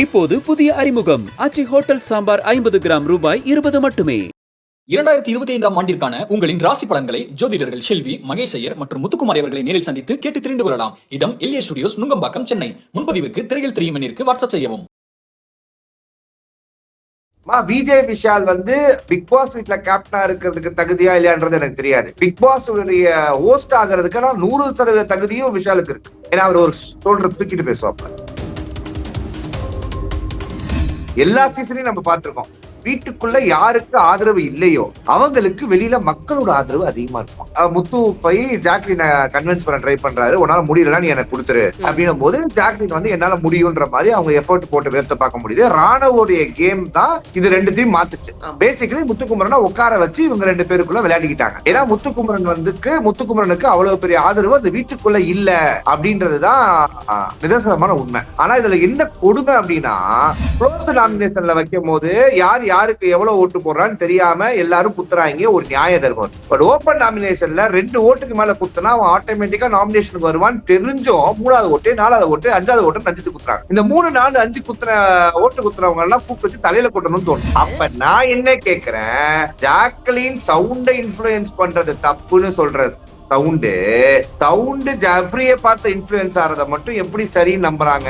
இப்போது புதிய அறிமுகம். ஆச்சி ஹோட்டல் சாம்பார் ஐம்பது கிராம் ரூபாய் இருபது மட்டுமே. இரண்டாயிரத்தி இருபத்தி ஐந்தாம் ஆண்டிற்கான உங்களின் ராசி பலன்களை ஜோதிடர்கள் செல்வி மகேஷ் ஐயர் மற்றும் முத்துக்குமார் அவர்களை நேரில் சந்தித்து கேட்டு தெரிந்து கொள்ளலாம். இடம் எல்ஏ ஸ்டுடியோஸ் நுங்கம்பாக்கம் சென்னை. முன்பதிவுக்கு திரையில் தெரியும் எண்ணிற்கு வாட்ஸ்அப் செய்யவும். மா விஜய் விஷால் வந்து பிக் பாஸ் வீட்ல கேப்டனா இருக்கிறதுக்கு தகுதியா இல்லையான்றது எனக்கு தெரியாது. பிக் பாஸ் உடைய ஹோஸ்ட் ஆகிறதுக்கு நூறு சதவீத தகுதியும் விஷாலுக்கு இருக்கு. ஏன்னா அவர் ஒரு சொல்ற தூக்கிட்டு பேசுவாப்ல எல்லா சீசனையும் நம்ம பார்த்துருக்கோம். வீட்டுக்குள்ள யாருக்கு ஆதரவு இல்லையோ அவங்களுக்கு வெளியில மக்களோட ஆதரவு அதிகமா இருக்கும். முத்து போய் ஜாக்லினை கன்வின்ஸ் பண்ண ட்ரை பண்றாரு. உன்னால முடியலன்னா நீ எனக்கு கொடுத்துரு. அப்படின்னும் போது ஜாக்லின் வந்து என்னால முடியுன்ற மாதிரி அவங்க எஃபோர்ட் போட்டு வேர்த்த பார்க்க முடியுது. ராணவோடைய கேம் தான் இது ரெண்டுத்தையும் மாத்துச்சு. பேசிக்கலி முத்துக்குமரனை உட்கார வச்சு இவங்க ரெண்டு பேருக்குள்ள விளையாடிக்கிட்டாங்க. ஏன்னா முத்துக்குமரன் வந்துக்கு முத்துக்குமரனுக்கு அவ்வளவு பெரிய ஆதரவு அந்த வீட்டுக்குள்ள இல்ல அப்படின்றதுதான் நிதர்சனமான உண்மை. ஆனா இதுல என்ன கொடுமை அப்படின்னா க்ளோஸ் நாமினேஷன்ல வைக்கும் போது யார் யாருக்கு எவ்வளவு ஓட்டு போடுறான்னு தெரியாம எல்லாரும் குத்துறாங்க ஒரு நியாய தர்மம். பட் ஓப்பன் நாமினேஷன்ல ரெண்டு ஓட்டுக்கு மேல குத்துனா அவன் ஆட்டோமேட்டிக்கா நாமினேஷனுக்கு வருவான்னு தெரிஞ்சும் மூணாவது ஓட்டு நாலாவது ஓட்டு அஞ்சாவது ஓட்டு அஞ்சு குத்துறாங்க. இந்த மூணு நாலு அஞ்சு குத்துற ஓட்டு குத்துறவங்க எல்லாம் கூப்பிட்டு வச்சு தலையில கொட்டணும்னு தோணும். அப்ப நான் என்ன கேக்குறேன்? ஜாக்கலின் சவுண்டை இன்ஃபுளுயன்ஸ் பண்றது தப்புன்னு சொல்ற சவுண்டு. சவுண்டு ஜப்ரியை பார்த்து இன்ஃபுளுயன்ஸ் ஆகிறத மட்டும் எப்படி சரின்னு நம்புறாங்க?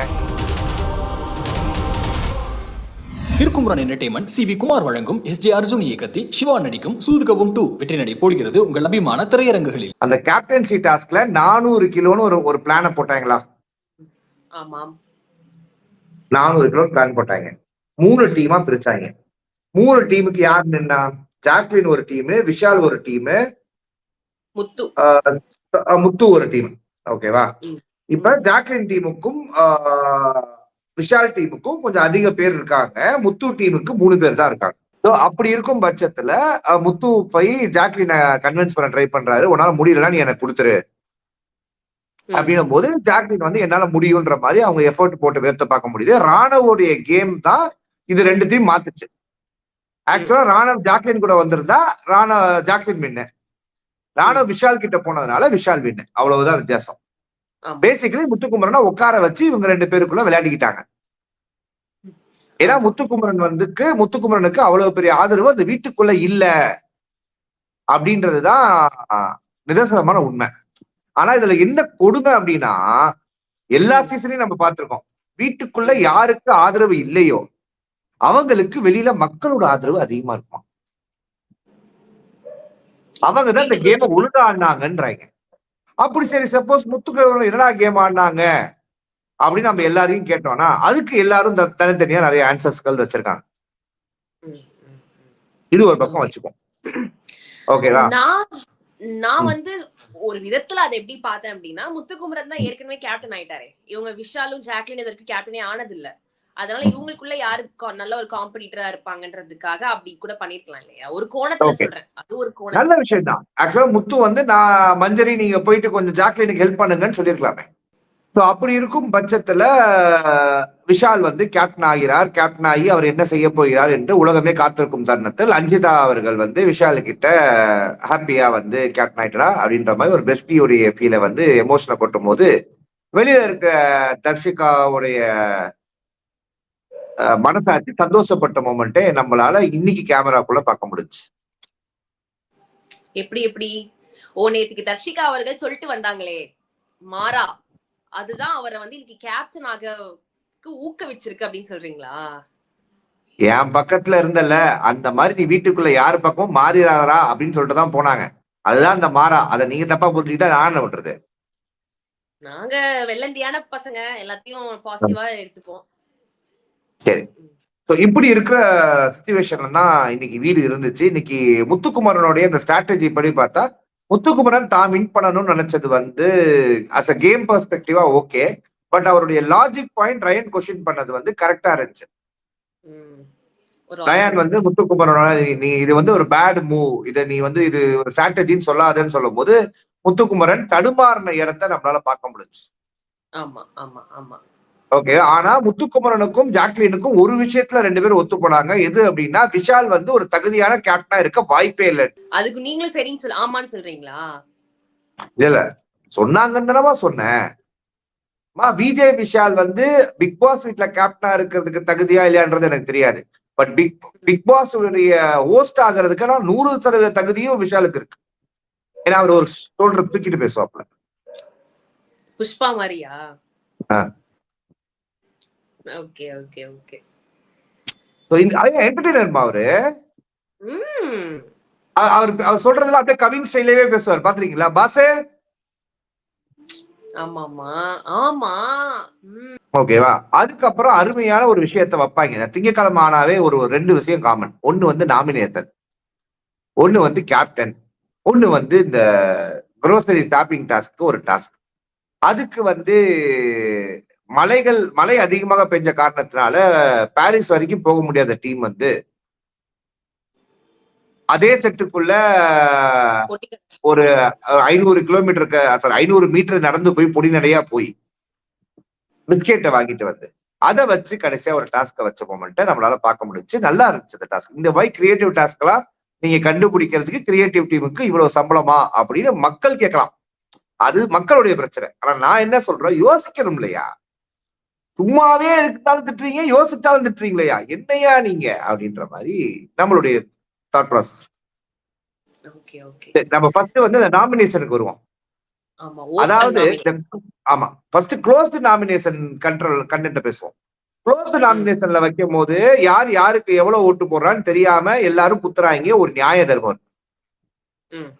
Thirukumaran entertainment C V Kumar வழங்கும் எஸ் ஜே அர்ஜுன் இயக்கத்தில் சிவா நடிக்கும் சூதுகவும் டூ வெற்றி நடை போடுகிறது உங்கள் அபிமான திரையரங்குகளில். அந்த கேப்டன்சி டாஸ்க்ல நானூறு கிலோன்னு ஒரு ஒரு பிளான போட்டாங்களா? ஆமாம். நானூறு கிலோ பிளான் போட்டாங்க. மூணு டீமா பிரிச்சாங்க. மூணு டீமுக்கு யார் நின்னா? ஜாக்லின் ஒரு டீம் விஷால் ஒரு டீம் முத்து. முத்து ஒரு டீம் ஓகேவா. இப்ப ஜாக்லின் டீமுக்கும் ஆஹ், விஷால் டீமுக்கும் கொஞ்சம் அதிக பேர் இருக்காங்க. முத்து டீமுக்கு மூணு பேர் தான் இருக்காங்க. So, அப்படி இருக்கும் பட்சத்துல முத்து போய் ஜாக்லினை கன்வின்ஸ் பண்ண ட்ரை பண்றாரு. உன்னால முடியலன்னா நீ எனக்கு கொடுத்துரு. அப்படின்னும் போது ஜாக்லின் வந்து என்னால முடியுன்ற மாதிரி அவங்க எஃபோர்ட் போட்டு வேர்த்த பார்க்க முடியுது. ராணவோடைய கேம் தான் இது ரெண்டுத்தையும் மாத்துச்சு. ஆக்சுவலா ராணவ் ஜாக்லின் கூட வந்திருந்தா ராணவ ஜாக்லின் வின்னு ராணவ் விஷால் கிட்ட போனதுனால விஷால் வின்னு அவ்வளவுதான் வித்தியாசம். பேசிக்கலி முத்துக்குமரனை உட்கார வச்சு இவங்க ரெண்டு பேருக்குள்ள விளையாடிக்கிட்டாங்க. ஏன்னா முத்துக்குமரன் வந்துக்கு முத்துக்குமரனுக்கு அவ்வளவு பெரிய ஆதரவு அந்த வீட்டுக்குள்ள இல்ல அப்படின்றதுதான் நிதர்சனமான உண்மை. ஆனா இதுல என்ன கொடுமை அப்படின்னா எல்லா சீசனையும் நம்ம பார்த்திருக்கோம். வீட்டுக்குள்ள யாருக்கு ஆதரவு இல்லையோ அவங்களுக்கு வெளியில மக்களோட ஆதரவு அதிகமா இருக்கும். அவங்க தான் இந்த கேமை ஒழுங்கா ஆடினாங்கன்றாங்க அப்படி சரி சப்போஸ் முத்துக்கு என்னடா கேம் ஆடினாங்க அப்படின்னு நம்ம எல்லாரையும் கேட்டோம்னா அதுக்கு எல்லாரும் தனித்தனியா நிறைய ஆன்சர்ஸ்கள் வச்சிருக்காங்க. இது ஒரு பக்கம் வச்சுக்கோம் ஓகேவா நான் நான் வந்து ஒரு விதத்துல அதை எப்படி பார்த்தேன் அப்படின்னா முத்துக்குமரன் தான் ஏற்கனவே கேப்டன் ஆயிட்டாரே. இவங்க விஷாலும் ஜாக்லின் இதற்கு கேப்டனே ஆனது இல்ல அதனால இவங்களுக்குள்ள யாரு நல்ல ஒரு காம்படிட்டரா இருப்பாங்கன்றதுக்காக அப்படி கூட பண்ணிருக்கலாம் இல்லையா? ஒரு கோணத்துல. சொல்றேன். அது ஒரு கோணம் நல்ல விஷயம் தான் ஆக்சுவலா முத்து வந்து நான் மஞ்சரி நீங்க போயிட்டு கொஞ்சம் ஜாக்லினுக்கு ஹெல்ப் பண்ணுங்கன்னு சொல்லியிருக்கலாமே ஸோ அப்படி இருக்கும் பட்சத்துல விஷால் வந்து கேப்டன் ஆகிறார். கேப்டன் ஆகி அவர் என்ன செய்ய போகிறார் என்று உலகமே காத்திருக்கும் தருணத்தில் அஞ்சிதா அவர்கள் வந்து விஷால் கிட்ட ஹாப்பியா வந்து கேப்டன் ஆயிட்டா அப்படின்ற மாதிரி ஒரு பெஸ்டியுடைய ஃபீலை வந்து எமோஷனை கொட்டும் போது வெளியில இருக்க தர்ஷிகாவுடைய மனசாட்சி சந்தோஷப்பட்ட மொமெண்ட்டே நம்மளால இன்னைக்கு கேமராக்குள்ள பார்க்க முடிஞ்சுச்சு. எப்படி எப்படி? ஓ நேத்துக்கு தர்ஷிகா அவர்கள் சொல்லிட்டு வந்தாங்களே. மாறா. அதுதான் அவரை வந்து இன்னைக்கு கேப்டன் ஆக ஊக்குவிச்சிருக்கு அப்படின்னு சொல்றீங்களா? என் பக்கத்துல இருந்தல அந்த மாதிரி நீ வீட்டுக்குள்ள யாரு பக்கமும் மாறிடாதரா அப்படின்னு சொல்லிட்டு தான் போனாங்க. அதுதான் அந்த மாறா. அதை நீங்க தப்பா புரிஞ்சுக்கிட்டா நான் என்ன பண்றது? நாங்க வெள்ளந்தியான பசங்க. எல்லாத்தையும் பாசிட்டிவா எடுத்துப்போம். சரி. ஸோ இப்படி இருக்கிற சுச்சுவேஷன்ல தான் இன்னைக்கு வீடு இருந்துச்சு. இன்னைக்கு முத்துக்குமரனுடைய அந்த ஸ்ட்ராட்டஜி படி பார்த்தா முத்துக்குமரன் தான் வின் பண்ணணும்னு நினைச்சது வந்து அஸ் அ கேம் பெர்ஸ்பெக்டிவா ஓகே பட் அவருடைய லாஜிக் பாயிண்ட் ரயன் கொஸ்டின் பண்ணது வந்து கரெக்டா இருந்துச்சு. ரயான் வந்து முத்துக்குமரனோட நீ- நீ இது வந்து ஒரு பேட் மூவ் இதை நீ வந்து இது ஒரு ஸ்ட்ராட்டஜின்னு சொல்லாதன்னு சொல்லும் போது முத்துக்குமரன் தடுமாறின இடத்த நம்மளால பார்க்க முடிஞ்சு ஆமா ஆமா ஆமா. ஓகே ஆனா முத்துக்குமரனுக்கும் ஜாக்லினுக்கும் ஒரு விஷயத்துல ரெண்டு பேரும் ஒத்து போனாங்க எது அப்படின்னா விஷால் வந்து ஒரு தகுதியான கேப்டனா இருக்க வாய்ப்பே இல்லை. அதுக்கு நீங்களும் சரின்னு சொல்ல ஆமான்னு சொல்றீங்களா? இல்ல இல்ல. சொன்னாங்கன்னு தானமா சொன்னேன். மா விஜய் விஷால் வந்து பிக் பாஸ் வீட்ல கேப்டனா இருக்கிறதுக்கு தகுதியா இல்லையான்றது எனக்கு தெரியாது. But Bigg Bigg Boss host ஆகிறதுக்கு நூறு சதவீத தகுதியும் விஷாலுக்கு இருக்கு. ஏன்னா அவர் ஒரு சொல்ற தூக்கிட்டு பேசுவாப்ல. புஷ்பா மாதிரியா? Okay okay okay. என்டர்டைனர்மா அவரு? ம். அ- அவர் அவர் சொல்றதுல அப்படியே கவின் ஸ்டைலே பேசுவார். பாத்துருக்கீங்களா? பாசே? ஆமாமா ஆமா. ஓகேவா அதுக்கப்புறம் அருமையான ஒரு விஷயத்த வைப்பாங்க. இந்த திங்கட்கிழமை ஆனாவே ஒரு ரெண்டு விஷயம் காமன் ஒண்ணு வந்து நாமினேஷன் ஒண்ணு வந்து கேப்டன் ஒண்ணு வந்து இந்த குரோசரி ஷாப்பிங் டாஸ்க்கு ஒரு டாஸ்க் அதுக்கு வந்து மலைகள் மழை அதிகமாக பெஞ்ச காரணத்தினால பாரிஸ் வரைக்கும் போக முடியாத டீம் வந்து அதே செட்டுக்குள்ள ஒரு ஐநூறு கிலோமீட்டருக்கு சாரி ஐநூறு மீட்டர் நடந்து போய் பொடி நடையா போய் பிஸ்கெட்டை வாங்கிட்டு வந்து. அதை வச்சு கடைசியா ஒரு டாஸ்க்கை வச்ச மொமெண்ட்டை நம்மளால பார்க்க முடிஞ்சு. நல்லா இருந்துச்சு அந்த டாஸ்க் இந்த மாதிரி கிரியேட்டிவ் டாஸ்க்லாம் நீங்க கண்டுபிடிக்கிறதுக்கு கிரியேட்டிவ் டீமுக்கு இவ்வளவு சம்பளமா அப்படின்னு மக்கள் கேட்கலாம். அது மக்களுடைய பிரச்சனை. ஆனா நான் என்ன சொல்றேன்? யோசிக்கணும் இல்லையா சும்மாவே இருந்தாலும் திட்டுறீங்க யோசிச்சாலும் திட்டுறீங்களா என்னையா நீங்க? அப்படின்ற மாதிரி நம்மளுடைய தாட் ப்ராசஸ் நம்ம ஃபர்ஸ்ட் வந்து அந்த நாமினேஷனுக்கு வருவோம். அதாவது ஆமா first closed nomination control content பேசுவோம். க்ளோஸ்டு நாமினேஷன்ல வைக்கும் போது யார் யாருக்கு எவ்வளவு ஓட்டு போடுறான்னு தெரியாம எல்லாரும் குத்துறாங்க ஒரு நியாய தர்மம்.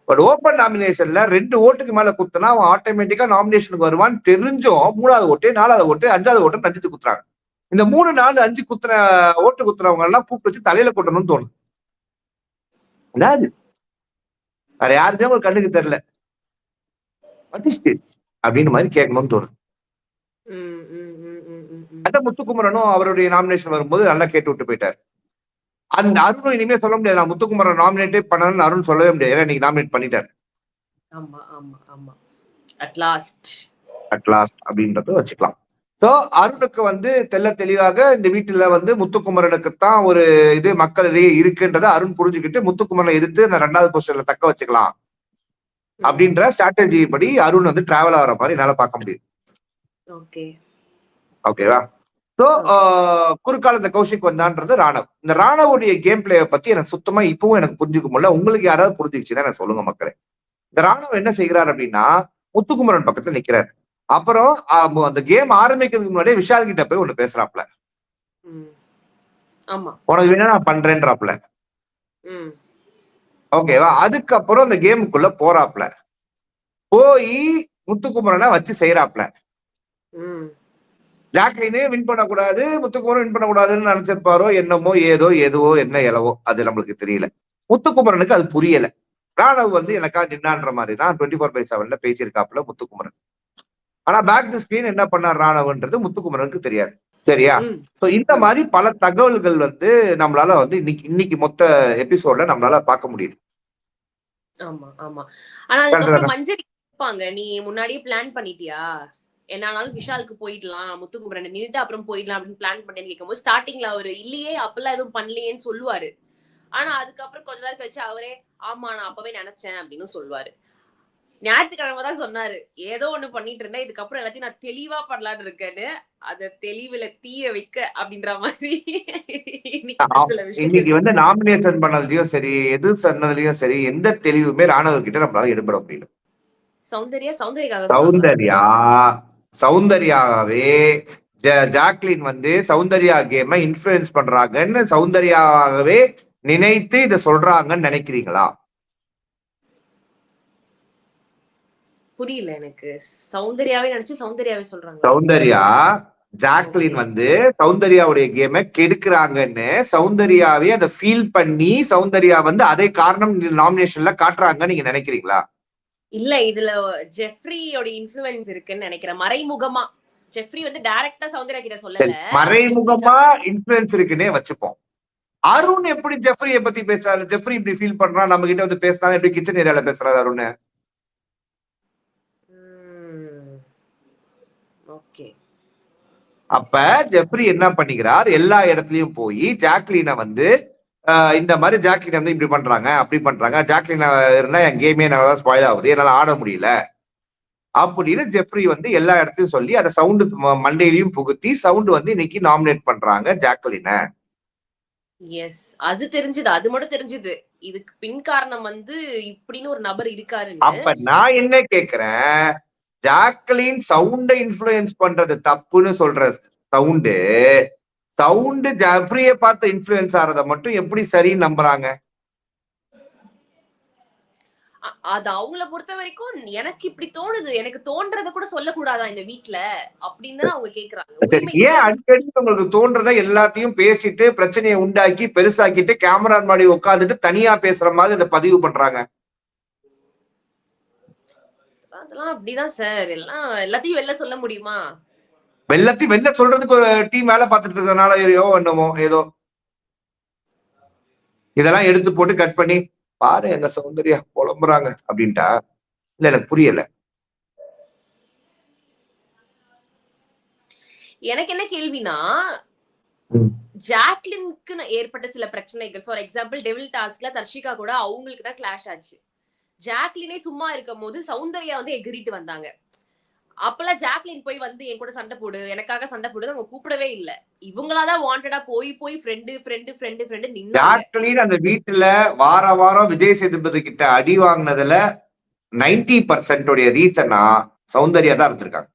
பட் ஓப்பன் நாமினேஷன்ல ரெண்டு ஓட்டுக்கு மேல குத்துனா அவன் ஆட்டோமேட்டிக்கா நாமினேஷனுக்கு வருவான்னு தெரிஞ்சும் மூணாவது ஓட்டு நாலாவது ஓட்டு அஞ்சாவது ஓட்டு நஞ்சித்து குத்துறாங்க. இந்த மூணு நாலு அஞ்சு குத்துற ஓட்டு குத்துறவங்க எல்லாம் கூப்பிட்டு வச்சு தலையில கொட்டணும்னு தோணுது. என்னது? வேற யாருமே உங்களுக்கு கண்ணுக்கு தெரியல? அப்படின்னு மாதிரி கேட்கணும்னு தோணுது. அந்த முத்துக்குமரனும் அவருடைய நாமினேஷன் வரும்போது நல்லா கேட்டு விட்டு போயிட்டார். அந்த அருணும் இனிமே சொல்ல முடியாது. நான் முத்துக்குமரன் நாமினேட்டே பண்ணணும்னு அருண் சொல்லவே முடியாது. ஏன்னா நாமினேட் பண்ணிட்டார். ஆமா ஆமா ஆமா. அட் லாஸ்ட் அட் லாஸ்ட் அப்படின்றத வச்சுக்கலாம். ஸோ அருணுக்கு வந்து தெள்ள தெளிவாக இந்த வீட்டுல வந்து முத்துக்குமரனுக்கு தான் ஒரு இது மக்கள் இடையே இருக்குன்றதை அருண் புரிஞ்சுக்கிட்டு முத்துக்குமரனை எதிர்த்து அந்த ரெண்டாவது பொசிஷன்ல தக்க வச்சுக்கலாம். அப்படின்ற ஸ்ட்ராட்டஜி படி அருண் வந்து டிராவல் ஆகிற மாதிரி என்னால பார்க்க முடியுது. ஓகே ஓகேவா சோ குறுக்கால இந்த கௌஷிக் வந்தான்றது ராணவ். இந்த ராணவுடைய கேம் பிளேயை பத்தி எனக்கு சுத்தமா இப்பவும் எனக்கு புரிஞ்சுக்க முடியல. உங்களுக்கு யாராவது புரிஞ்சுச்சுன்னா எனக்கு சொல்லுங்க மக்களே. இந்த ராணவ் என்ன செய்கிறார் அப்படின்னா முத்துக்குமரன் பக்கத்துல நிக்கிறார். அப்புறம் அந்த கேம் ஆரம்பிக்கிறதுக்கு முன்னாடியே விஷால் கிட்ட போய் ஒண்ணு பேசுறாப்ல உனக்கு வேணா நான் பண்றேன்றாப்ல ஓகேவா அதுக்கப்புறம் அந்த கேமுக்குள்ள போறாப்ல போய் முத்துக்குமரனை வச்சு செய்யறாப்ல ஜாக்லினே வின் பண்ணக்கூடாது முத்துக்குமரன் வின் பண்ணக்கூடாதுன்னு நினைச்சிருப்பாரோ என்னமோ ஏதோ எதுவோ என்ன இலவோ அது நம்மளுக்கு தெரியல. முத்துக்குமரனுக்கு அது புரியல. ராணவ் வந்து எனக்கா நின்னான்ற மாதிரி தான் டுவெண்ட்டி ஃபோர் பை செவன்ல பேசியிருக்காப்புல முத்துக்குமரன். ஆனா பேக் தி ஸ்கிரீன் என்ன பண்ணார் ராணவன்றது முத்துக்குமரனுக்கு தெரியாது. சரியா? சோ இந்த மாதிரி பல தகவல்கள் வந்து நம்மளால வந்து இன்னைக்கு இன்னைக்கு மொத்த எபிசோட்ல நம்மளால பார்க்க முடியுது. ஆமா ஆமா. ஆனா அதுக்கப்புறம் மஞ்சரி நீ முன்னாடியே பிளான் பண்ணிட்டியா? என்னானாலும் விஷாலுக்கு போயிடலாம் முத்துக்குமரன் நின்னுட்டு அப்புறம் போயிடலாம் அப்படின்னு பிளான் பண்ணேன்னு கேட்கும்போது ஸ்டார்டிங்ல அவரு இல்லையே அப்பெல்லாம் எதுவும் பண்ணலையேன்னு சொல்லுவாரு. ஆனா அதுக்கப்புறம் கொஞ்ச நேரம் கழிச்சு அவரே ஆமா நான் அப்பவே நினைச்சேன் அப்படின்னு சொல்லுவாரு. ஞாயிற்றுக்கிழமை தான் சொன்னாரு. ஏதோ ஒண்ணு பண்ணிட்டு இருந்தேன். இதுக்கப்புறம் எல்லாத்தையும் நான் தெளிவா பண்ணலான்னு இருக்கேன்னு அத தெளிவுல தீய வைக்க அப்படின்ற மாதிரி இன்னைக்கு வந்து நாமினேஷன் பண்ணதுலயும் சரி எது சொன்னதுலயும் சரி எந்த தெளிவுமே ராணவ கிட்ட நம்மளால எடுபட முடியல. சௌந்தர்யா சொன்னாங்க. சௌந்தர்யா சௌந்தர்யாவே. ஜாக்லின் வந்து சௌந்தர்யா கேமை இன்ஃபுளுன்ஸ் பண்றாங்கன்னு சௌந்தர்யாவே நினைத்து இத சொல்றாங்கன்னு நினைக்கிறீங்களா? புரியல எனக்கு. சௌந்தர்யாவே நினைச்சு சௌந்தர்யாவே சொல்றாங்க. சௌந்தர்யா ஜாக்லின் வந்து சௌந்தர்யாவுடைய கேமை கெடுக்கிறாங்கன்னு சௌந்தர்யாவே அதை ஃபீல் பண்ணி சௌந்தர்யா வந்து அதே காரணம் நாமினேஷன்ல காட்டுறாங்கன்னு நீங்க நினைக்கிறீங்களா? இல்ல இதுல ஜெஃப்ரியோட இன்ஃப்ளூயன்ஸ் இருக்குன்னு நினைக்கிறேன். மறைமுகமா. ஜெஃப்ரி வந்து டைரக்டா சௌந்தர்யா கிட்ட சொல்லல. மறைமுகமா இன்ஃபுளுன்ஸ் இருக்குன்னே வச்சுப்போம். அருண் எப்படி ஜெஃப்ரிய பத்தி பேசுறாரு? ஜெஃப்ரி இப்படி ஃபீல் பண்றான்? நம்ம கிட்ட வந்து பேசுறாங்க. எப்படி கிச்சன் ஏரியால பேசுறாரு அருண்? ஓகே. அப்ப ஜெஃப்ரி என்ன பண்ணிக்கிறார்? எல்லா இடத்துலயும் போய் ஜாக்லினை வந்து இந்த மாதிரி ஜாக்லின் வந்து இப்படி பண்றாங்க அப்படி பண்றாங்க. ஜாக்லின் இருந்தா என் கேமே நல்லா ஸ்பாயில் ஆகுது. என்னால ஆட முடியல. அப்படின்னு ஜெஃப்ரி வந்து எல்லா இடத்தையும் சொல்லி அதை சவுண்டு மண்டையிலையும் புகுத்தி சவுண்ட் வந்து இன்னைக்கு நாமினேட் பண்றாங்க ஜாக்லின. எஸ் அது தெரிஞ்சது. அது மட்டும் தெரிஞ்சது. இதுக்கு பின் காரணம் வந்து இப்படின்னு ஒரு நபர் இருக்காருன்னு. அப்ப நான் என்ன கேக்குறேன்? ஜாக்லின் சவுண்டை இன்ஃபுளுயன்ஸ் பண்றது தப்புன்னு சொல்ற சவுண்டு சவுண்டு ஜெஃப்ரிய பார்த்து இன்ஃபுளுயன்ஸ் ஆறத மட்டும் எப்படி சரின்னு நம்புறாங்க? அது அவங்கள பொறுத்த வரைக்கும் எனக்கு இப்படி தோணுது. எனக்கு தோன்றத கூட சொல்லக்கூடாதா இந்த வீட்ல? அப்படின்னு அவங்க கேக்குறாங்க. ஏன் அடிக்கடி உங்களுக்கு தோன்றத எல்லாத்தையும் பேசிட்டு பிரச்சனையை உண்டாக்கி பெருசாக்கிட்டு கேமரா முன்னாடி உட்காந்துட்டு தனியா பேசுற மாதிரி அதை பதிவு பண்றாங்க? அதெல்லாம் அப்படிதான் சார். எல்லாம் எல்லாத்தையும் வெளில சொல்ல முடியுமா? வெள்ளத்தையும் வெளில சொல்றதுக்கு ஒரு டீம் வேலை பார்த்துட்டு இருக்கறதுனால ஏதோ என்னமோ ஏதோ. இதெல்லாம் எடுத்து போட்டு கட் பண்ணி பாரு எங்க சௌந்தர்யா புலம்புறாங்க அப்படின்ட்டா. இல்ல எனக்கு புரியல. எனக்கு என்ன கேள்வினா. ஜாக்லினுக்கு ஏற்பட்ட சில பிரச்சனைகள். ஃபார் எக்ஸாம்பிள் டெவில் டாஸ்க்ல தர்ஷிகா கூட அவங்களுக்கு தான் கிளாஷ் ஆச்சு. ஜாக்லினே சும்மா இருக்கும் போது சௌந்தர்யா வந்து எகிரிட்டு வந்தாங்க. அப்பெல்லாம் ஜாக்லின் போய் வந்து என் கூட சண்டை போடு எனக்காக சண்டை போடு அவங்க கூப்பிடவே இல்ல. இவங்களாதான் வாண்டடா போய் போய் friend friend friend friend Jacquline அந்த வீட்டுல வார வாரம் விஜய் சேதுபதி கிட்ட அடி வாங்கினதுல நைன்டி பர்சன்டோடைய ரீசனா சௌந்தர்யா தான் இருந்திருக்காங்க.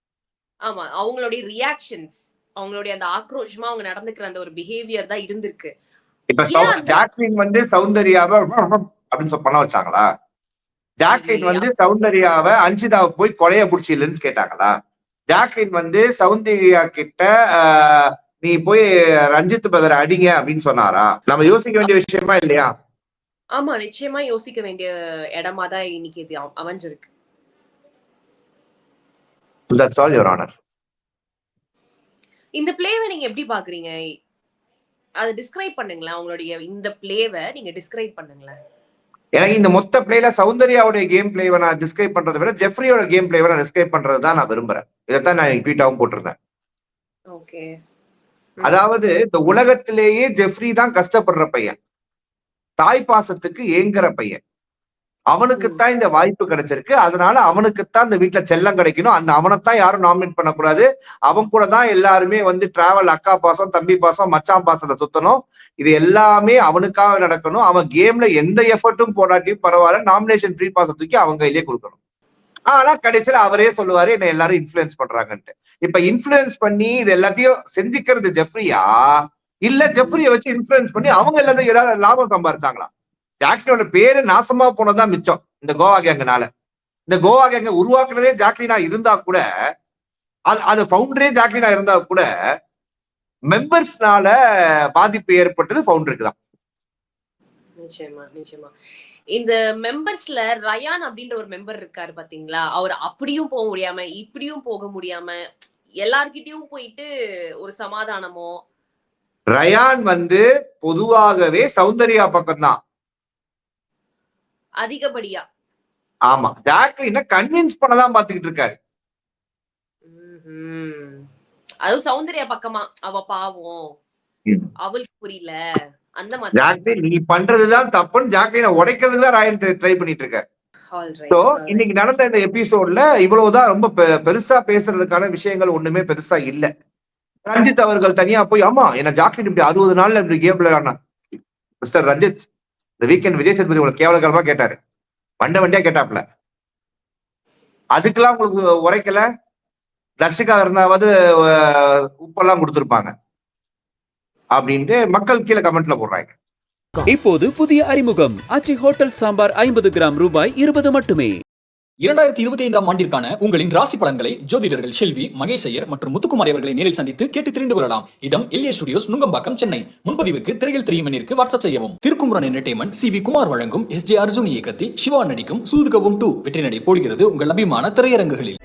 ஆமா அவங்களுடைய ரியாக்ஷன்ஸ் அவங்களுடைய அந்த ஆக்ரோஷமா அவங்க நடந்துக்கிற அந்த ஒரு பிஹேவியர் தான் இருந்திருக்கு. இப்ப ஜாக்லின் வந்து சௌந்தர்யாவை அப்படின்னு பண்ண வச்சாங்களா? ஜாக்லின் வந்து சௌந்தர்யாவை அஞ்சிதாவை போய் கொலைய புடிச்சில்லன்னு கேட்டாங்களா? ஜாக்லின் வந்து சௌந்தர்யா கிட்ட நீ போய் ரஞ்சித் பதர் அடிங்க அப்படின்னு சொன்னாரா? நம்ம யோசிக்க வேண்டிய விஷயமா இல்லையா? ஆமா நிச்சயமா யோசிக்க வேண்டிய இடமா தான் இன்னைக்கு இது அமைஞ்சிருக்கு. தட்ஸ் ஆல் யுவர் ஆனர் இந்த பிளேவை நீங்க எப்படி பாக்குறீங்க அதை டிஸ்கிரைப் பண்ணுங்களேன். அவங்களுடைய இந்த பிளேவை நீங்க டிஸ்கிரைப் பண்ணுங்களேன். எனக்கு இந்த மொத்த பிளேல சௌந்தர்யாவுடைய கேம் பிளேவை நான் டிஸ்கிரைப் பண்றதை விட ஜெஃப்ரியோட கேம் பிளேவை நான் டிஸ்கிரைப் பண்றது தான் நான் விரும்புறேன். இதைத்தான் நான் ட்வீட்டாவும் போட்டிருந்தேன். ஓகே அதாவது இந்த உலகத்திலேயே ஜெஃப்ரி தான் கஷ்டப்படுற பையன். தாய் பாசத்துக்கு ஏங்குற பையன். அவனுக்குத்தான் இந்த வாய்ப்பு கிடைச்சிருக்கு. அதனால அவனுக்குத்தான் இந்த வீட்டுல செல்லம் கிடைக்கணும். அந்த அவனைத்தான் யாரும் நாமினேட் பண்ணக்கூடாது. அவன் கூட தான் எல்லாருமே வந்து டிராவல் அக்கா பாசம் தம்பி பாசம் மச்சான் பாசத்தை சுத்தணும். இது எல்லாமே அவனுக்காக நடக்கணும். அவன் கேம்ல எந்த எஃபர்ட்டும் போடாட்டியும் பரவாயில்ல. நாமினேஷன் ஃப்ரீ பாசத்துக்கு அவங்க கையிலே கொடுக்கணும். ஆனா கடைசியில அவரே சொல்லுவாரு என்ன எல்லாரும் இன்ஃபுளுன்ஸ் பண்றாங்கன்ட்டு. இப்ப இன்ஃபுளுன்ஸ் பண்ணி இது எல்லாத்தையும் செஞ்சுக்கிறது ஜெஃப்ரியா? இல்ல ஜெஃப்ரிய வச்சு இன்ஃபுளுன்ஸ் பண்ணி அவங்க எல்லாத்தையும் ஏதாவது லாபம் சம்பாரிச்சாங்களா? ஜாக்லினோட பேரு நாசமா போனதுதான் மிச்சம் இந்த கோவா கேங்கனால. இந்த கோவா கேங்க உருவாக்குனதே ஜாக்லினா இருந்தா கூட அது அது ஃபவுண்டரே ஜாக்லினா இருந்தா கூட மெம்பர்ஸ்னால பாதிப்பு ஏற்பட்டது ஃபவுண்டருக்கு தான் நிச்சயமா நிச்சயமா. இந்த மெம்பர்ஸ்ல ரயான் அப்படின்ற ஒரு மெம்பர் இருக்காரு பாத்தீங்களா? அவர் அப்படியும் போக முடியாம இப்படியும் போக முடியாம எல்லார்கிட்டயும் போயிட்டு ஒரு சமாதானமோ? ரயான் வந்து பொதுவாகவே சௌந்தர்யா பக்கம்தான். அதிகப்படியா? ஆமா. ஜாக்லின கன்வின்ஸ் பண்ணதான் பாத்துக்கிட்டு இருக்காரு. அதுவும் சௌந்தர்யா பக்கமா. அவ பாவம். அவளுக்கு புரியல. அந்த மாதிரி ஜாக்லின் நீ பண்றதுதான் தப்புன்னு ஜாக்லினை உடைக்கிறது தான் ராயன் ட்ரை பண்ணிட்டு இருக்காரு. Right. இன்னைக்கு நடந்த இந்த எபிசோட்ல இவ்வளவுதான் ரொம்ப பெருசா பேசுறதுக்கான விஷயங்கள் ஒண்ணுமே பெருசா இல்ல. ரஞ்சித் அவர்கள் தனியா போய் ஆமா என்ன ஜாக்லின் இப்படி அறுபது நாள்ல இப்படி கேம்ல மிஸ்டர் ரஞ்சித் இந்த வீக்கெண்ட் விஜய் சேதுபதி உங்களுக்கு கேவல கேவலகரமா கேட்டாரு. வண்ட வண்டியா கேட்டாப்ல அதுக்கெல்லாம் உங்களுக்கு உரைக்கல. தர்ஷிகா இருந்தாவது உப்பெல்லாம் கொடுத்துருப்பாங்க. அப்படின்ட்டு மக்கள் கீழே கமெண்ட்ல போடுறாங்க. இப்போது புதிய அறிமுகம். அச்சி ஹோட்டல் சாம்பார் ஐம்பது கிராம் ரூபாய் இருபது மட்டுமே. இரண்டாயிரத்தி இருபத்தி ஐந்தாம் ஆண்டிற்கான உங்களின் ராசி பலன்களை ஜோதிடர்கள் செல்வி மகேஷ் ஐயர் மற்றும் முத்துக்குமார் அவர்களை நேரில் சந்தித்து கேட்டு தெரிந்து கொள்ளலாம். இடம் எல்ஏ ஸ்டுடியோஸ் நுங்கம்பாக்கம் சென்னை. முன்பதிவுக்கு திரையில் தெரியும் வாட்ஸ்அப் செய்யவும். Thirukumaran entertainment C. V. Kumar வழங்கும் எஸ். ஜே. அர்ஜுன் இயக்கத்தில் சிவா நடிக்கும் சூதுகவும் டூ. வெற்றி நடை போடுகிறது உங்கள் அபிமான திரையரங்குகளில்.